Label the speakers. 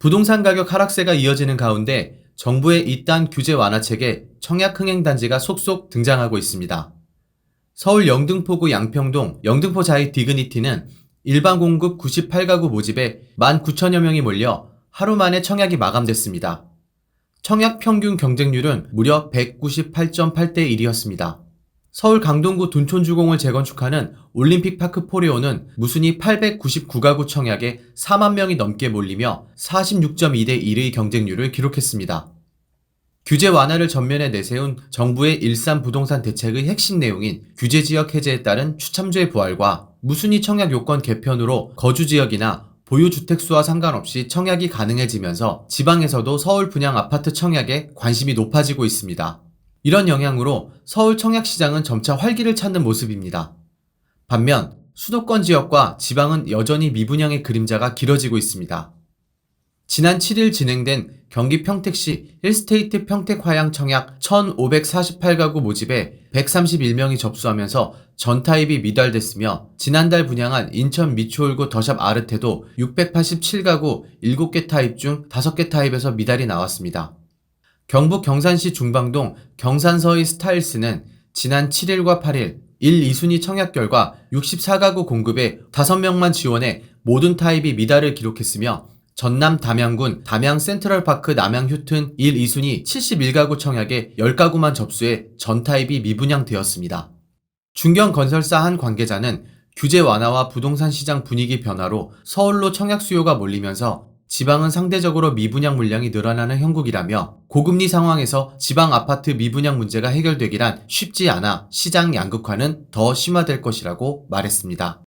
Speaker 1: 부동산 가격 하락세가 이어지는 가운데 정부의 이딴 규제 완화책에 청약 흥행단지가 속속 등장하고 있습니다. 서울 영등포구 양평동 영등포 자이 디그니티는 일반 공급 98가구 모집에 19,000여 명이 몰려 하루 만에 청약이 마감됐습니다. 청약 평균 경쟁률은 무려 198.8대 1이었습니다. 서울 강동구 둔촌주공을 재건축하는 올림픽파크 포레오는 무순위 899가구 청약에 4만 명이 넘게 몰리며 46.2대 1의 경쟁률을 기록했습니다. 규제 완화를 전면에 내세운 정부의 일산 부동산 대책의 핵심 내용인 규제 지역 해제에 따른 추첨제 부활과 무순위 청약 요건 개편으로 거주 지역이나 보유 주택 수와 상관없이 청약이 가능해지면서 지방에서도 서울 분양 아파트 청약에 관심이 높아지고 있습니다. 이런 영향으로 서울 청약 시장은 점차 활기를 찾는 모습입니다. 반면 수도권 지역과 지방은 여전히 미분양의 그림자가 길어지고 있습니다. 지난 7일 진행된 경기 평택시 1스테이트 평택 화양 청약 1548가구 모집에 131명이 접수하면서 전 타입이 미달됐으며 지난달 분양한 인천 미추홀구 더샵 아르테도 687가구 7개 타입 중 5개 타입에서 미달이 나왔습니다. 경북 경산시 중방동 경산서의 스타일스는 지난 7일과 8일 1, 2순위 청약 결과 64가구 공급에 5명만 지원해 모든 타입이 미달을 기록했으며 전남 담양군 담양 센트럴파크 남양 휴튼 1, 2순위 71가구 청약에 10가구만 접수해 전 타입이 미분양되었습니다. 중견 건설사 한 관계자는 규제 완화와 부동산 시장 분위기 변화로 서울로 청약 수요가 몰리면서 지방은 상대적으로 미분양 물량이 늘어나는 형국이라며 고금리 상황에서 지방 아파트 미분양 문제가 해결되기란 쉽지 않아 시장 양극화는 더 심화될 것이라고 말했습니다.